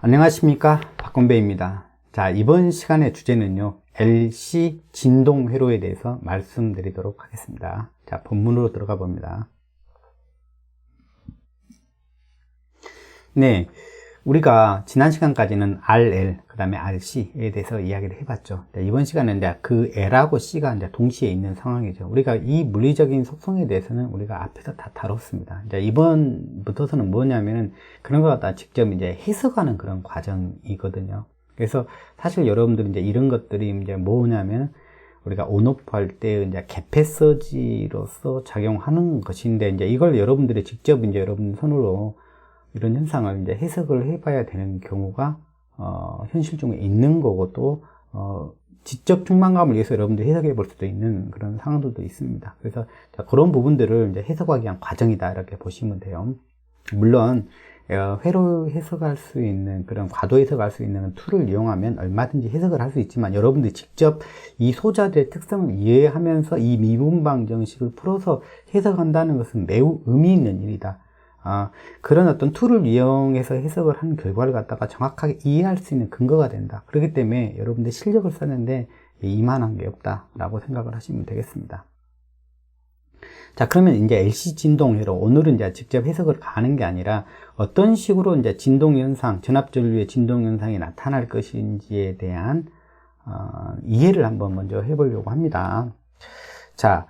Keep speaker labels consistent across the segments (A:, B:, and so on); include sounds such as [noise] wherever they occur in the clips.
A: 안녕하십니까? 박건배입니다. 자 이번 시간의 주제는요 LC 진동 회로에 대해서 말씀드리도록 하겠습니다. 자 본문으로 들어가 봅니다. 네 우리가 지난 시간까지는 RL 그 다음에 RC에 대해서 이야기를 해봤죠. 자, 이번 시간은 이제 그 L하고 C가 이제 동시에 있는 상황이죠. 우리가 이 물리적인 속성에 대해서는 우리가 앞에서 다 다뤘습니다. 이제 이번부터서는 뭐냐면은 그런 거 갖다 직접 이제 해석하는 그런 과정이거든요. 그래서 사실 여러분들이 이제 이런 것들이 이제 뭐냐면 우리가 온오프 할 때 이제 개패서지로서 작용하는 것인데 이제 이걸 여러분들이 직접 이제 여러분 손으로 이런 현상을 이제 해석을 해봐야 되는 경우가 어, 현실 중에 있는 거고 또 어, 지적 충만감을 위해서 여러분들이 해석해 볼 수도 있는 그런 상황들도 있습니다. 그래서 자, 그런 부분들을 이제 해석하기 위한 과정이다 이렇게 보시면 돼요. 물론 어, 회로 해석할 수 있는 그런 과도 해석할 수 있는 툴을 이용하면 얼마든지 해석을 할 수 있지만 여러분들이 직접 이 소자들의 특성을 이해하면서 이 미분방 정식을 풀어서 해석한다는 것은 매우 의미 있는 일이다. 아, 그런 어떤 툴을 이용해서 해석을 한 결과를 갖다가 정확하게 이해할 수 있는 근거가 된다. 그렇기 때문에 여러분들 실력을 썼는데 이만한 게 없다라고 생각을 하시면 되겠습니다. 자, 그러면 이제 LC 진동회로 오늘은 이제 직접 해석을 가는 게 아니라 어떤 식으로 이제 진동 현상, 전압 전류의 진동 현상이 나타날 것인지에 대한 어, 이해를 한번 먼저 해보려고 합니다. 자,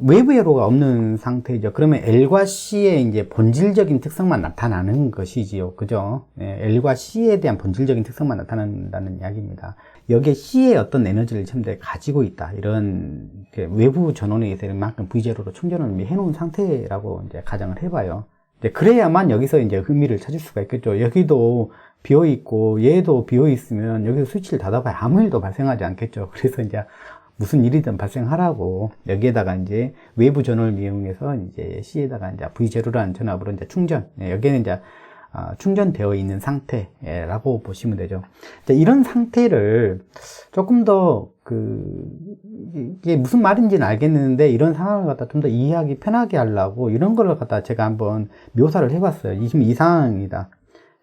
A: 외부 회로가 없는 상태죠. 그러면 L과 C의 이제 본질적인 특성만 나타나는 것이지요. 그죠? 예, L과 C에 대한 본질적인 특성만 나타난다는 이야기입니다. 여기에 C의 어떤 에너지를 현재 가지고 있다. 이런 외부 전원에 의해서 이만큼 V0로 충전을 해놓은 상태라고 이제 가정을 해봐요. 그래야만 여기서 이제 의미를 찾을 수가 있겠죠. 여기도 비어 있고 얘도 비어 있으면 여기서 스위치를 닫아봐야 아무 일도 발생하지 않겠죠. [laughs] 그래서 이제 무슨 일이든 발생하라고 여기에다가 이제 외부 전원을 이용해서 이제 C에다가 이제 V0라는 전압으로 이제 충전 예, 여기에는 이제 어, 충전되어 있는 상태라고 보시면 되죠. 이런 상태를 조금 더 그 이게 무슨 말인지는 알겠는데 이런 상황을 갖다 좀 더 이해하기 편하게 하려고 이런 걸 갖다 제가 한번 묘사를 해봤어요. 지금 이 상황이다.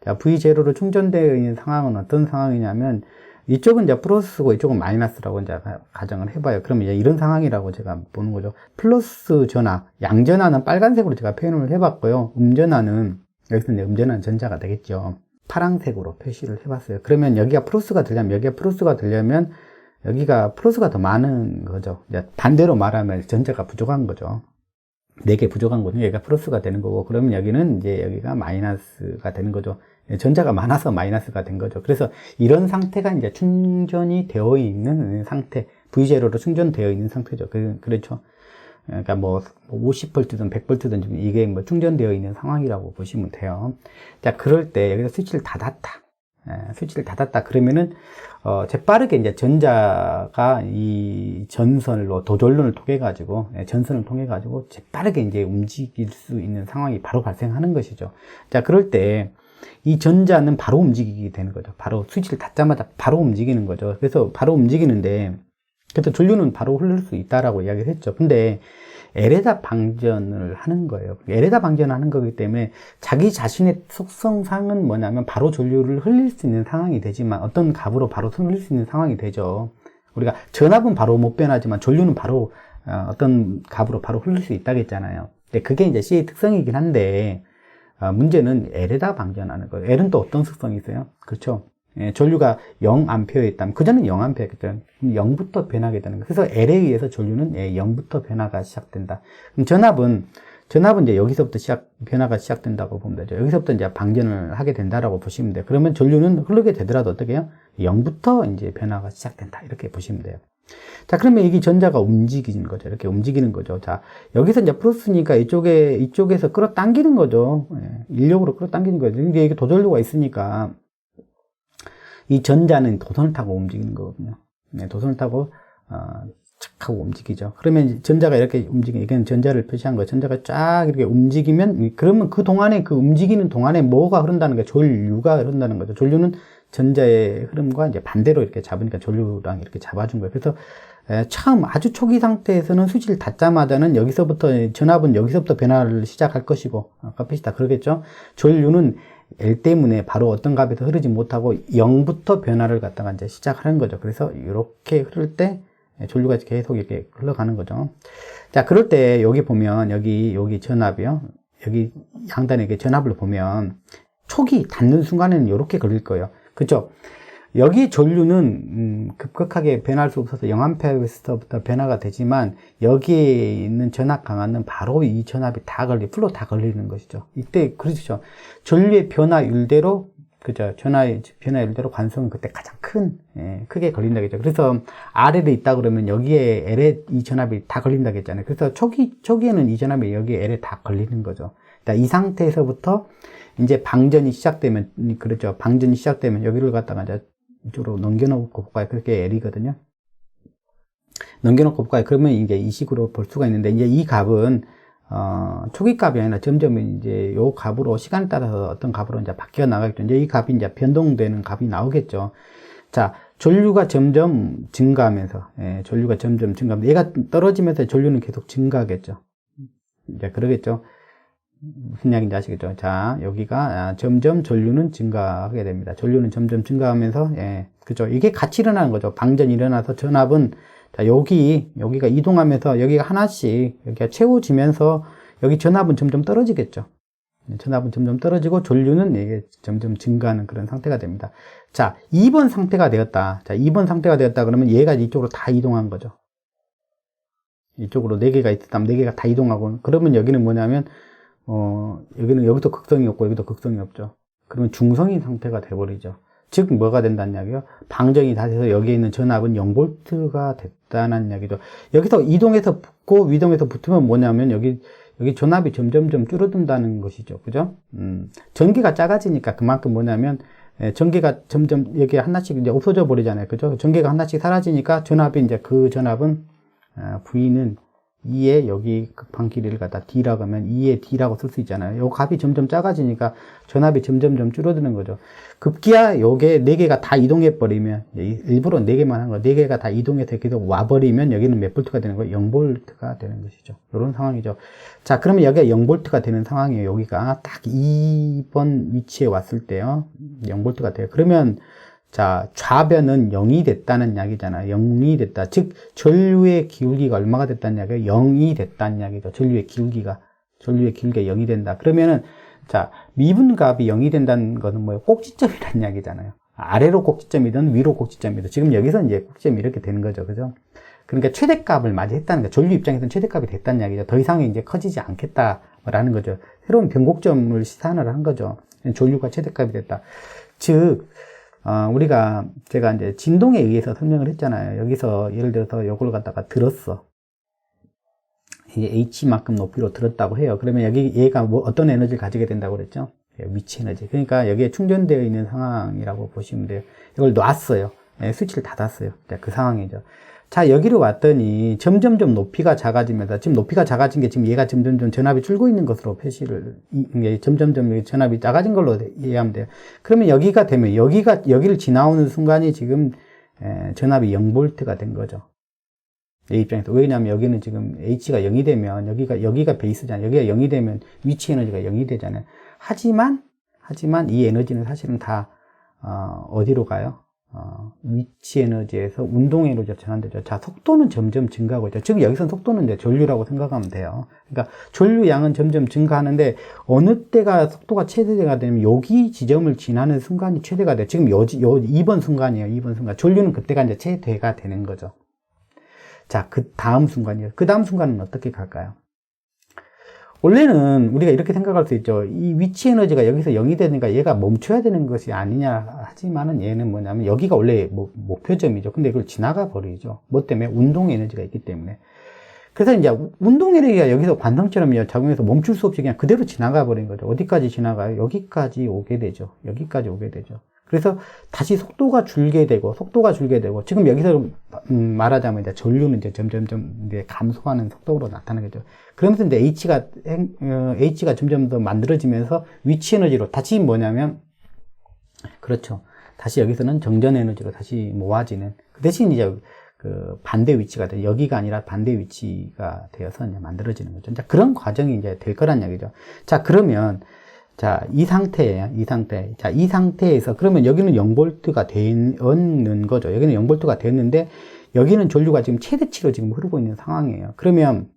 A: 자, V0로 충전되어 있는 상황은 어떤 상황이냐면 이쪽은 이제 플러스고 이쪽은 마이너스라고 이제 가정을 해봐요. 그러면 이제 이런 상황이라고 제가 보는 거죠. 플러스 전화, 양전화는 빨간색으로 제가 표현을 해봤고요. 음전화는 여기서 이제 음전화는 전자가 되겠죠. 파랑색으로 표시를 해봤어요. 그러면 여기가 플러스가 되려면 여기가 플러스가 되려면 여기가 플러스가 더 많은 거죠. 반대로 말하면 전자가 부족한 거죠. 4개 부족한 거죠. 여기가 플러스가 되는 거고, 그러면 여기는 이제 여기가 마이너스가 되는 거죠. 전자가 많아서 마이너스가 된 거죠. 그래서 이런 상태가 이제 충전이 되어 있는 상태, V0로 충전되어 있는 상태죠. 그, 그렇죠. 그러니까 뭐 50V든 100V든 이게 뭐 충전되어 있는 상황이라고 보시면 돼요. 자, 그럴 때 여기서 스위치를 닫았다. 예, 스위치를 닫았다. 그러면은, 어, 재빠르게 이제 전자가 이 전선으로 도전론을 통해 가지고, 예, 전선을 통해 가지고 재빠르게 이제 움직일 수 있는 상황이 바로 발생하는 것이죠. 자, 그럴 때, 이 전자는 바로 움직이게 되는 거죠. 바로 스위치를 닫자마자 바로 움직이는 거죠. 그래서 바로 움직이는데, 그래서 전류는 바로 흐를 수 있다라고 이야기를 했죠. 근데 에레다 방전을 하는 거예요. 에레다 방전을 하는 거기 때문에 자기 자신의 속성상은 뭐냐면 바로 전류를 흘릴 수 있는 상황이 되지만 어떤 값으로 바로 흘릴 수 있는 상황이 되죠. 우리가 전압은 바로 못 변하지만 전류는 바로 어, 어떤 값으로 바로 흘릴 수 있다겠잖아요. 그게 이제 C의 특성이긴 한데 어, 문제는 L에다 방전하는 거예요. L은 또 어떤 특성이 있어요? 그렇죠? 예, 전류가 0A에 있다면 그전엔 0A였겠죠. 0부터 변하게 되는 거예요. 그래서 L에 의해서 전류는 예, 0부터 변화가 시작된다. 그럼 전압은 전압은 이제 여기서부터 시작 변화가 시작된다고 보면 되죠. 여기서부터 이제 방전을 하게 된다라고 보시면 돼요. 그러면 전류는 흐르게 되더라도 어떻게 해요? 0부터 이제 변화가 시작된다. 이렇게 보시면 돼요. 자, 그러면 이게 전자가 움직이는 거죠. 이렇게 움직이는 거죠. 자, 여기서 이제 플러스니까 이쪽에, 이쪽에서 끌어당기는 거죠. 예, 인력으로 끌어당기는 거죠. 이게 도전류가 있으니까 이 전자는 도선을 타고 움직이는 거거든요. 네, 도선을 타고 어, 착 하고 움직이죠. 그러면 전자가 이렇게 움직이면 이건 전자를 표시한 거예요. 전자가 쫙 이렇게 움직이면 그러면 그 동안에 그 움직이는 동안에 뭐가 흐른다는 거예요. 전류가 흐른다는 거죠. 전류는 전자의 흐름과 이제 반대로 이렇게 잡으니까 전류랑 이렇게 잡아준 거예요. 그래서 처음 아주 초기 상태에서는 스위치를 닫자마자는 여기서부터 전압은 여기서부터 변화를 시작할 것이고 아까 표시 다 그러겠죠. 전류는 L 때문에 바로 어떤 값에서 흐르지 못하고 0부터 변화를 갖다가 이제 시작하는 거죠. 그래서 이렇게 흐를 때 전류가 계속 이렇게 흘러가는 거죠. 자, 그럴 때 여기 보면 여기 여기 전압이요. 여기 양단에 이렇게 전압을 보면 촉이 닿는 순간에는 이렇게 걸릴 거예요. 그죠? 여기 전류는 음, 급격하게 변할 수 없어서 0A에서부터 변화가 되지만 여기에 있는 전압 강한은 바로 이 전압이 다 걸리, 풀로 다 걸리는 것이죠. 이때 그렇죠. 전류의 변화율대로 그죠. 전화의 변화율대로 관성은 그때 가장 큰 예, 크게 걸린다겠죠. 그래서 RL에 있다 그러면 여기에 L에 이 전압이 다 걸린다겠잖아요. 그래서 초기 초기에는 이 전압이 여기에 L에 다 걸리는 거죠. 그러니까 이 상태에서부터 이제 방전이 시작되면 그렇죠. 방전이 시작되면 여기를 갖다가 이제 이쪽으로 넘겨놓고 볼까요? 그렇게 L이거든요. 넘겨놓고 볼까요? 그러면 이제 이 식으로 볼 수가 있는데 이제 이 값은 어, 초기 값이 아니라 점점 이제 요 값으로 시간에 따라서 어떤 값으로 이제 바뀌어 나가겠죠. 이제 이 값이 이제 변동되는 값이 나오겠죠. 자, 전류가 점점 증가하면서, 예, 전류가 점점 증가하면서, 얘가 떨어지면서 전류는 계속 증가하겠죠. 이제 그러겠죠. 무슨 이야기인지 아시겠죠? 자, 여기가 아, 점점 전류는 증가하게 됩니다. 전류는 점점 증가하면서, 예, 그죠? 이게 같이 일어나는 거죠. 방전이 일어나서 전압은 자, 여기, 여기가 이동하면서 여기가 하나씩 여기가 채워지면서 여기 전압은 점점 떨어지겠죠. 전압은 점점 떨어지고 전류는 이게 점점 증가하는 그런 상태가 됩니다. 자, 2번 상태가 되었다. 자, 2번 상태가 되었다 그러면 얘가 이쪽으로 다 이동한 거죠. 이쪽으로 4개가 있었다면 4개가 다 이동하고 그러면 여기는 뭐냐면 어, 여기는 여기도 극성이 없고 여기도 극성이 없죠. 그러면 중성인 상태가 돼버리죠. 즉 뭐가 된다는 이야기요? 방정이 다 돼서 여기에 있는 전압은 0볼트가 됐다는 이야기죠. 여기서 이동해서 붙고 위동해서 붙으면 뭐냐면 여기 여기 전압이 점점점 줄어든다는 것이죠. 그죠? 음, 전기가 작아지니까 그만큼 뭐냐면 예, 전기가 점점 여기 하나씩 이제 없어져 버리잖아요. 그죠? 전기가 하나씩 사라지니까 전압이 이제 그 전압은 어, V는 2에 여기 극판 길이를 갖다 D라고 하면 2에 D라고 쓸 수 있잖아요. 요 값이 점점 작아지니까 전압이 점점점 줄어드는 거죠. 급기야 요게 4개가 다 이동해 버리면 일부러 4개만 한 거, 4개가 다 이동해서 계속 와 버리면 여기는 몇 볼트가 되는 거예요? 0볼트가 되는 것이죠. 이런 상황이죠. 자, 그러면 여기가 0볼트가 되는 상황이에요. 여기가 딱 2번 위치에 왔을 때요. 0볼트가 돼요. 그러면 자, 좌변은 0이 됐다는 이야기잖아요. 0이 됐다. 즉, 전류의 기울기가 얼마가 됐다는 이야기예요? 0이 됐다는 이야기죠. 전류의 기울기가. 전류의 기울기가 0이 된다. 그러면은, 자, 미분값이 0이 된다는 것은 뭐예요? 꼭지점이라는 이야기잖아요. 아래로 꼭지점이든 위로 꼭지점이든. 지금 여기서 이제 꼭지점이 이렇게 되는 거죠. 그죠? 그러니까 최대값을 맞이했다는 거 전류 입장에서는 최대값이 됐다는 이야기죠. 더 이상 이제 커지지 않겠다라는 거죠. 새로운 변곡점을 시산을 한 거죠. 전류가 최대값이 됐다. 즉, 어, 우리가 제가 이제 진동에 의해서 설명을 했잖아요. 여기서 예를 들어서 이걸 갖다가 들었어. 이게 H만큼 높이로 들었다고 해요. 그러면 여기 얘가 뭐 어떤 에너지를 가지게 된다고 그랬죠? 예, 위치 에너지. 그러니까 여기에 충전되어 있는 상황이라고 보시면 돼요. 이걸 놨어요. 예, 스위치를 닫았어요. 그 상황이죠. 자, 여기로 왔더니 점점점 높이가 작아지면서 지금 높이가 작아진 게 지금 얘가 점점점 전압이 줄고 있는 것으로 표시를 이게 점점점 전압이 작아진 걸로 이해하면 돼요. 그러면 여기가 되면 여기가 여기를 지나오는 순간이 지금 에, 전압이 0볼트가 된 거죠. 내 입장에서 왜냐하면 여기는 지금 H가 0이 되면 여기가 여기가 베이스잖아요. 여기가 0이 되면 위치 에너지가 0이 되잖아요. 하지만 하지만 이 에너지는 사실은 다 어, 어디로 가요? 어, 위치 에너지에서 운동 에너지로 전환되죠. 자, 속도는 점점 증가하고 있죠. 즉, 여기서 속도는 이제 전류라고 생각하면 돼요. 그러니까, 전류 양은 점점 증가하는데, 어느 때가 속도가 최대가 되면, 여기 지점을 지나는 순간이 최대가 돼요. 지금 요, 요, 2번 순간이에요. 2번 순간. 전류는 그때가 이제 최대가 되는 거죠. 자, 그 다음 순간이에요. 그 다음 순간은 어떻게 갈까요? 원래는 우리가 이렇게 생각할 수 있죠. 이 위치 에너지가 여기서 0이 되니까 얘가 멈춰야 되는 것이 아니냐 하지만은 얘는 뭐냐면 여기가 원래 뭐 목표점이죠. 근데 이걸 지나가 버리죠. 뭐 때문에 운동 에너지가 있기 때문에. 그래서 이제 운동 에너지가 여기서 관성처럼 작용해서 멈출 수 없이 그냥 그대로 지나가 버린 거죠. 어디까지 지나가요? 여기까지 오게 되죠. 여기까지 오게 되죠. 그래서 다시 속도가 줄게 되고 속도가 줄게 되고 지금 여기서 음, 말하자면 이제 전류는 이제 점점점 이제 감소하는 속도로 나타나겠죠. 그러면서 이제 H가 어, H가 점점 더 만들어지면서 위치 에너지로 다시 뭐냐면 그렇죠. 다시 여기서는 정전 에너지로 다시 모아지는 그 대신 이제 그 반대 위치가 돼 여기가 아니라 반대 위치가 되어서 이제 만들어지는 거죠. 자, 그런 과정이 이제 될 거란 얘기죠. 자 그러면 자, 이 상태예요. 이 상태. 자, 이 상태에서 그러면 여기는 0볼트가 되는 거죠. 여기는 0볼트가 됐는데 여기는 전류가 지금 최대치로 지금 흐르고 있는 상황이에요. 그러면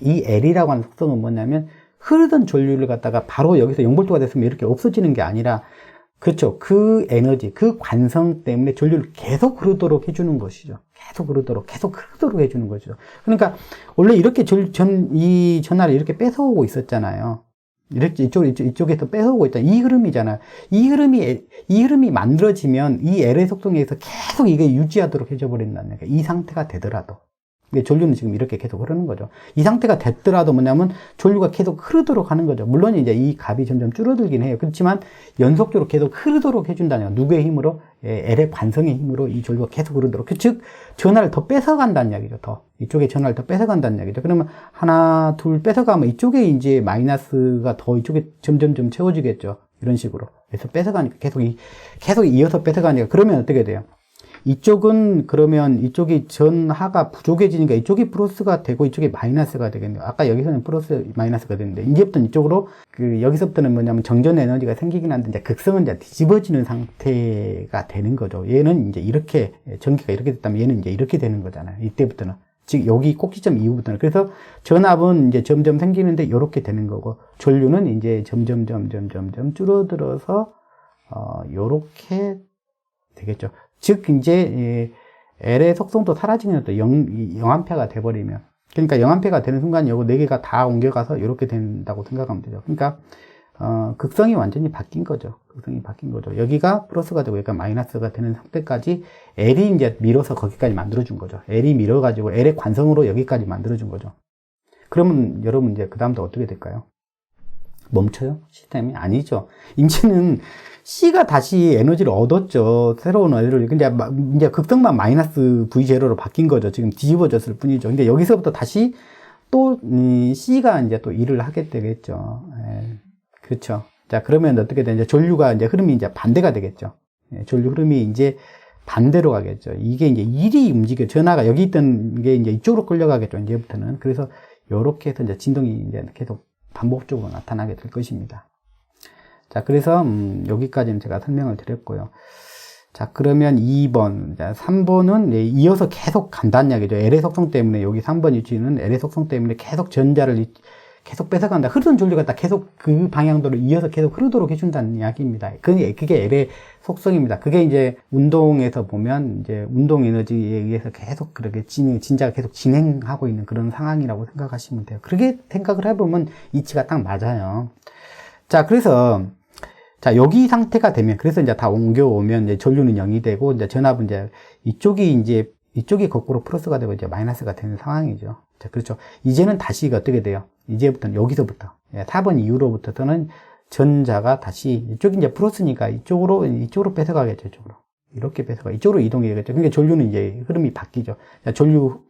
A: 이 L이라고 하는 속성은 뭐냐면 흐르던 전류를 갖다가 바로 여기서 0볼트가 됐으면 이렇게 없어지는 게 아니라 그렇죠. 그 에너지, 그 관성 때문에 전류를 계속 흐르도록 해주는 것이죠. 계속 흐르도록, 계속 흐르도록 해주는 거죠. 그러니까, 원래 이렇게 전, 전, 이 전화를 이렇게 뺏어오고 있었잖아요. 이렇게 이쪽, 이쪽, 이쪽에서 뺏어오고 있다. 이 흐름이잖아요. 이 흐름이, 이 흐름이 만들어지면 이 L의 속성에 의해서 계속 이게 유지하도록 해줘 버린다는 거예요. 이 상태가 되더라도. 이게 전류는 지금 이렇게 계속 흐르는 거죠. 이 상태가 됐더라도 뭐냐면 전류가 계속 흐르도록 하는 거죠. 물론 이제 이 값이 점점 줄어들긴 해요. 그렇지만 연속적으로 계속 흐르도록 해준다는 거예요. 누구의 힘으로? 예, L의 관성의 힘으로 이 전류가 계속 흐르도록. 그 즉, 전화를 더 뺏어간다는 이야기죠. 더. 이쪽에 전화를 더 뺏어간다는 이야기죠. 그러면 하나, 둘 뺏어가면 이쪽에 이제 마이너스가 더 이쪽에 점점점 채워지겠죠. 이런 식으로. 그래서 뺏어가니까 계속 이, 계속 이어서 뺏어가니까 그러면 어떻게 돼요? 이쪽은 그러면 이쪽이 전하가 부족해지니까 이쪽이 플러스가 되고 이쪽이 마이너스가 되겠네요. 아까 여기서는 플러스 마이너스가 되는데 이제부터 이쪽으로 그 여기서부터는 뭐냐면 정전 에너지가 생기긴 한데 이제 극성은 이제 뒤집어지는 상태가 되는 거죠. 얘는 이제 이렇게 전기가 이렇게 됐다면 얘는 이제 이렇게 되는 거잖아요. 이때부터는 즉 여기 꼭지점 이후부터는 그래서 전압은 이제 점점 생기는데 이렇게 되는 거고 전류는 이제 점점 점점 점점 줄어들어서 어 요렇게 되겠죠. 즉 이제 L의 속성도 사라지면 또 0, 0A가 돼버리면 그러니까 0A가 되는 순간 요거 4개가 다 옮겨가서 이렇게 된다고 생각하면 되죠. 그러니까 어, 극성이 완전히 바뀐 거죠. 극성이 바뀐 거죠. 여기가 플러스가 되고 여기가 마이너스가 되는 상태까지 L이 이제 밀어서 거기까지 만들어준 거죠. L이 밀어가지고 L의 관성으로 여기까지 만들어준 거죠. 그러면 여러분 이제 그 다음부터 어떻게 될까요? 멈춰요? 시스템이? 아니죠. 이제는 C가 다시 에너지를 얻었죠. 새로운 에너지를. 근데 이제 극성만 마이너스 V0로 바뀐 거죠. 지금 뒤집어졌을 뿐이죠. 근데 여기서부터 다시 또 C가 이제 또 일을 하게 되겠죠. 예, 그렇죠. 자, 그러면 어떻게 되냐. 전류가 이제 흐름이 이제 반대가 되겠죠. 예, 전류 흐름이 이제 반대로 가겠죠. 이게 이제 일이 움직여. 전화가 여기 있던 게 이제 이쪽으로 끌려가겠죠. 이제부터는. 그래서 이렇게 해서 이제 진동이 이제 계속 반복적으로 나타나게 될 것입니다. 자, 그래서 음, 여기까지는 제가 설명을 드렸고요. 자, 그러면 2번, 3번은 이어서 계속 이야기죠. L의 속성 때문에 여기 3번 위치는 L의 속성 때문에 계속 전자를 계속 뺏어간다. 흐르던 전류가 딱 계속 그 방향도로 이어서 계속 흐르도록 해준다는 이야기입니다. 그게, 그게 L의 속성입니다. 그게 이제 운동에서 보면 이제 운동 에너지에 의해서 계속 그렇게 진행, 진자가 계속 진행하고 있는 그런 상황이라고 생각하시면 돼요. 그렇게 생각을 해보면 이치가 딱 맞아요. 자, 그래서 자, 여기 상태가 되면, 그래서 이제 다 옮겨오면, 이제 전류는 0이 되고, 이제 전압은 이제 이쪽이 이제, 이쪽이 거꾸로 플러스가 되고, 이제 마이너스가 되는 상황이죠. 자, 그렇죠. 이제는 다시 어떻게 돼요? 이제부터는 여기서부터, 4번 예, 이후로부터는 전자가 다시, 이쪽이 이제 플러스니까 이쪽으로, 이쪽으로 뺏어가겠죠, 이쪽으로. 이렇게 뺏어가, 이쪽으로 이동해야겠죠. 그러니까 전류는 이제 흐름이 바뀌죠. 자, 전류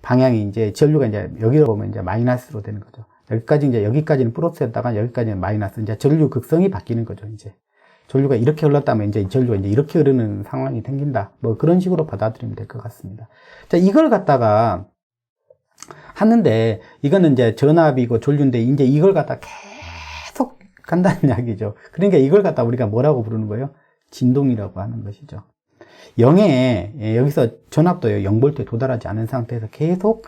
A: 방향이 이제, 전류가 이제 여기로 보면 이제 마이너스로 되는 거죠. 여기까지 이제 여기까지는 플러스였다가 여기까지는 마이너스. 이제 전류 극성이 바뀌는 거죠, 이제. 전류가 이렇게 흘렀다면 이제 전류가 이제 이렇게 흐르는 상황이 생긴다. 뭐 그런 식으로 받아들이면 될 것 같습니다. 자, 이걸 갖다가 하는데 이거는 이제 전압이고 전류인데 이제 이걸 갖다 계속 간다는 [laughs] 이야기죠. 그러니까 이걸 갖다 우리가 뭐라고 부르는 거예요? 진동이라고 하는 것이죠. 0에 예, 여기서 전압도 0볼트에 도달하지 않은 상태에서 계속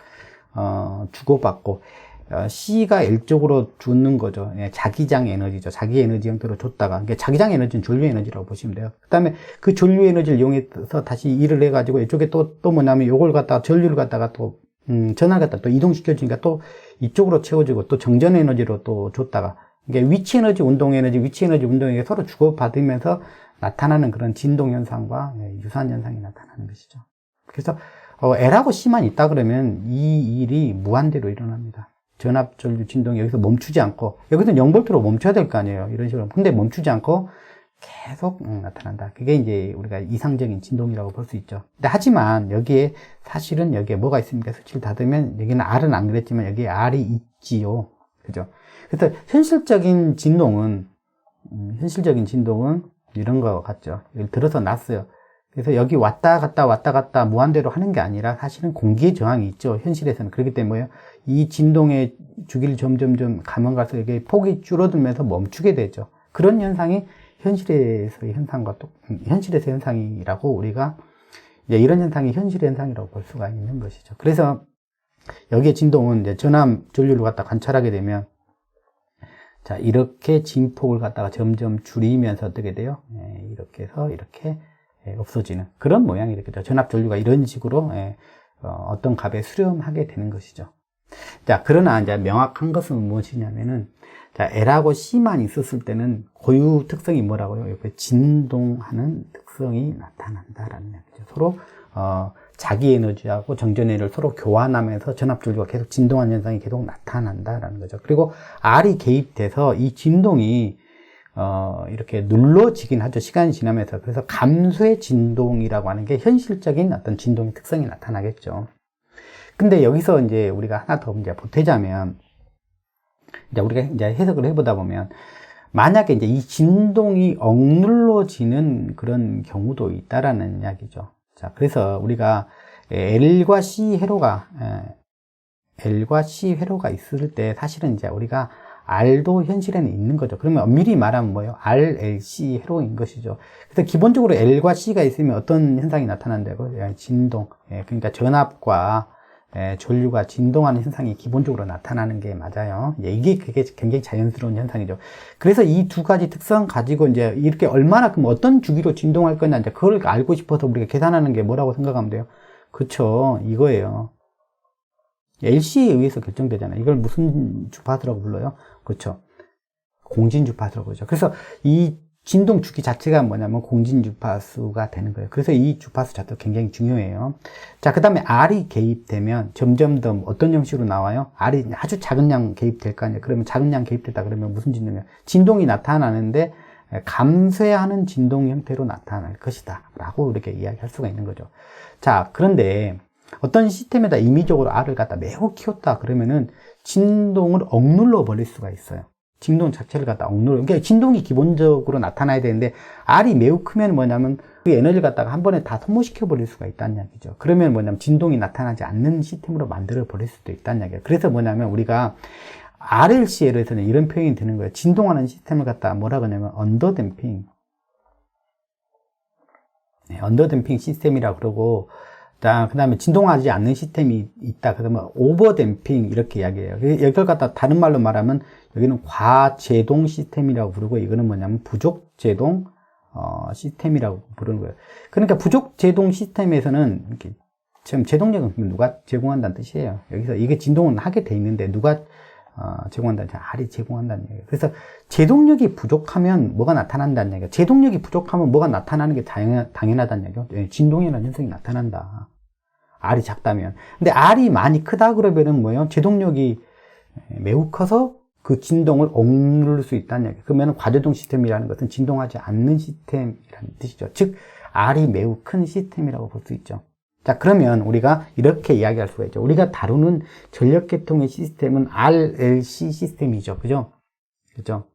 A: 어, 주고받고 어, C가 L쪽으로 주는 거죠. 예, 자기장 에너지죠. 자기 에너지 형태로 줬다가. 그러니까 자기장 에너지는 전류 에너지라고 보시면 돼요. 그 다음에 그 전류 에너지를 이용해서 다시 일을 해가지고 이쪽에 또, 또 뭐냐면 요걸 갖다가 전류를 갖다가 또, 음, 전화를 갖다가 또 이동시켜주니까 또 이쪽으로 채워주고 또 정전 에너지로 또 줬다가. 그러니까 위치 에너지, 운동 에너지, 위치 에너지, 운동 에너지 서로 주고받으면서 나타나는 그런 진동 현상과 예, 유사한 현상이 나타나는 것이죠. 그래서 어, L하고 C만 있다 그러면 이 일이 무한대로 일어납니다. 전압 전류 진동이 여기서 멈추지 않고 여기서 0볼트로 멈춰야 될 거 아니에요. 이런 식으로. 근데 멈추지 않고 계속 음, 나타난다. 그게 이제 우리가 이상적인 진동이라고 볼 수 있죠. 근데 하지만 여기에 사실은 여기에 뭐가 있습니까? 스위치를 닫으면 여기는 R은 안 그랬지만 여기에 R이 있지요. 그죠? 그래서 현실적인 진동은 음, 현실적인 진동은 이런 거 같죠. 들어서 놨어요. 그래서 여기 왔다 갔다 왔다 갔다 무한대로 하는 게 아니라 사실은 공기의 저항이 있죠. 현실에서는. 그렇기 때문에 이 진동의 주기를 점점점 가면 갈수록 이게 폭이 줄어들면서 멈추게 되죠. 그런 현상이 현실에서의 현상과 또, 음, 현실에서 현상이라고 우리가 이런 현상이 현실의 현상이라고 볼 수가 있는 것이죠. 그래서 여기에 진동은 이제 전압 전류를 갖다 관찰하게 되면 자, 이렇게 진폭을 갖다가 점점 줄이면서 어떻게 돼요? 예, 이렇게 해서 이렇게 예, 없어지는 그런 모양이 되겠죠. 전압 전류가 이런 식으로 예, 어, 떤 값에 수렴하게 되는 것이죠. 자, 그러나 이제 명확한 것은 무엇이냐면은 자, L하고 C만 있었을 때는 고유 특성이 뭐라고요? 이렇게 진동하는 특성이 나타난다라는 얘기죠. 서로 어, 자기 에너지하고 정전 에너지를 서로 교환하면서 전압 전류가 계속 진동하는 현상이 계속 나타난다라는 거죠. 그리고 R이 개입돼서 이 진동이 어, 이렇게 눌러지긴 하죠. 시간이 지나면서. 그래서 감소의 진동이라고 하는 게 현실적인 어떤 진동의 특성이 나타나겠죠. 근데 여기서 이제 우리가 하나 더 이제 보태자면, 이제 우리가 이제 해석을 해보다 보면, 만약에 이제 이 진동이 억눌러지는 그런 경우도 있다라는 이야기죠. 자, 그래서 우리가 L과 C 회로가, L과 C 회로가 있을 때 사실은 이제 우리가 R도 현실에는 있는 거죠. 그러면 엄밀히 말하면 뭐예요? R, L, C 회로인 것이죠. 그래서 기본적으로 L과 C가 있으면 어떤 현상이 나타난다고? 예, 진동. 예, 그러니까 전압과 예, 전류가 진동하는 현상이 기본적으로 나타나는 게 맞아요. 이게 그게 굉장히 자연스러운 현상이죠. 그래서 이 두 가지 특성 가지고 이제 이렇게 얼마나 그럼 어떤 주기로 진동할 거냐 이제 그걸 알고 싶어서 우리가 계산하는 게 뭐라고 생각하면 돼요. 그쵸 이거예요. LC에 의해서 결정되잖아요. 이걸 무슨 주파수라고 불러요? 그렇죠. 공진 주파수라고 그러죠. 그래서 이 진동 주기 자체가 뭐냐면 공진 주파수가 되는 거예요. 그래서 이 주파수 자체가 굉장히 중요해요. 자, 그 다음에 R이 개입되면 점점 더 어떤 형식으로 나와요? R이 아주 작은 양 개입될 거 아니에요. 그러면 작은 양 개입됐다 그러면 무슨 진동이에요? 진동이 나타나는데 감쇄하는 진동 형태로 나타날 것이다. 라고 이렇게 이야기할 수가 있는 거죠. 자, 그런데 어떤 시스템에다 임의적으로 R을 갖다 매우 키웠다 그러면은 진동을 억눌러 버릴 수가 있어요. 진동 자체를 갖다 억눌러. 그러니까 진동이 기본적으로 나타나야 되는데 R이 매우 크면 뭐냐면 그 에너지를 갖다가 한 번에 다 소모시켜 버릴 수가 있다는 이야기죠. 그러면 뭐냐면 진동이 나타나지 않는 시스템으로 만들어 버릴 수도 있다는 이야기예요. 그래서 뭐냐면 우리가 RLC에서는 이런 표현이 되는 거예요. 진동하는 시스템을 갖다 뭐라 그러냐면 언더댐핑. 네, 언더댐핑 시스템이라고 그러고 자, 그 다음에 진동하지 않는 시스템이 있다. 그러면 오버댐핑 이렇게 이야기해요. 여기를 갖다 다른 말로 말하면 여기는 과제동 시스템이라고 부르고 이거는 뭐냐면 부족제동 어, 시스템이라고 부르는 거예요. 그러니까 부족제동 시스템에서는 이렇게 지금 제동력은 누가 제공한다는 뜻이에요. 여기서 이게 진동은 하게 돼 있는데 누가 어, 제공한다는 알이 제공한다는 얘기예요. 그래서 제동력이 부족하면 뭐가 나타난다는 얘기예요. 제동력이 부족하면 뭐가 나타나는 게 당연, 당연하다는 얘기죠. 예, 진동이라는 현상이 나타난다. 알이 작다면. 근데 알이 많이 크다 그러면은 뭐예요? 제동력이 매우 커서 그 진동을 억누를 수 있다는 얘기예요. 그러면 과제동 시스템이라는 것은 진동하지 않는 시스템이라는 뜻이죠. 즉, 알이 매우 큰 시스템이라고 볼 수 있죠. 자, 그러면 우리가 이렇게 이야기할 수가 있죠. 우리가 다루는 전력계통의 시스템은 RLC 시스템이죠. 그죠? 그죠?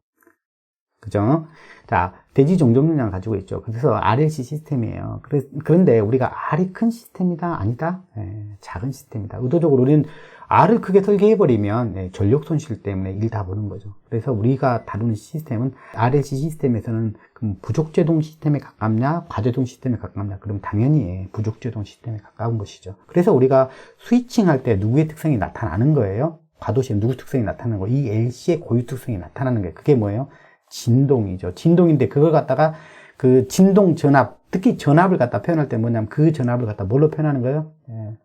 A: 그죠? 자, 대지 종점용량 가지고 있죠. 그래서 RLC 시스템이에요. 그런데 우리가 R이 큰 시스템이다? 아니다? 네, 작은 시스템이다. 의도적으로 우리는 R을 크게 설계해버리면 네, 전력 손실 때문에 일 다 보는 거죠. 그래서 우리가 다루는 시스템은 RLC 시스템에서는 부족제동 시스템에 가깝냐, 과제동 시스템에 가깝냐? 그럼 당연히 부족제동 시스템에 가까운 것이죠. 그래서 우리가 스위칭 할 때 누구의 특성이 나타나는 거예요? 과도시에 누구 특성이 나타나는 거예요? 이 LC의 고유 특성이 나타나는 거예요. 그게 뭐예요? 진동이죠. 진동인데 그걸 갖다가 그 진동 전압, 특히 전압을 갖다 표현할 때 뭐냐면 그 전압을 갖다 뭘로 표현하는 거예요? 예.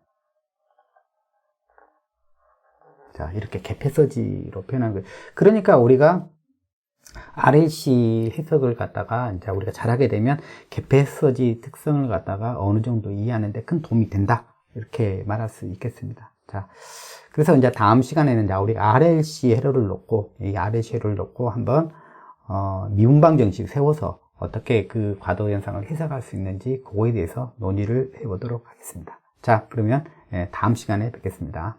A: 자, 이렇게 개폐서지로 표현하는 거예요. 그러니까 우리가 RLC 해석을 갖다가 이제 우리가 잘하게 되면 개폐서지 특성을 갖다가 어느 정도 이해하는데 큰 도움이 된다. 이렇게 말할 수 있겠습니다. 자, 그래서 이제 다음 시간에는 이제 우리 RLC 회로를 놓고, 이 RLC 회로를 놓고 한번, 어, 미분방 정식 세워서 어떻게 그 과도 현상을 해석할 수 있는지 그거에 대해서 논의를 해보도록 하겠습니다. 자, 그러면 예, 다음 시간에 뵙겠습니다.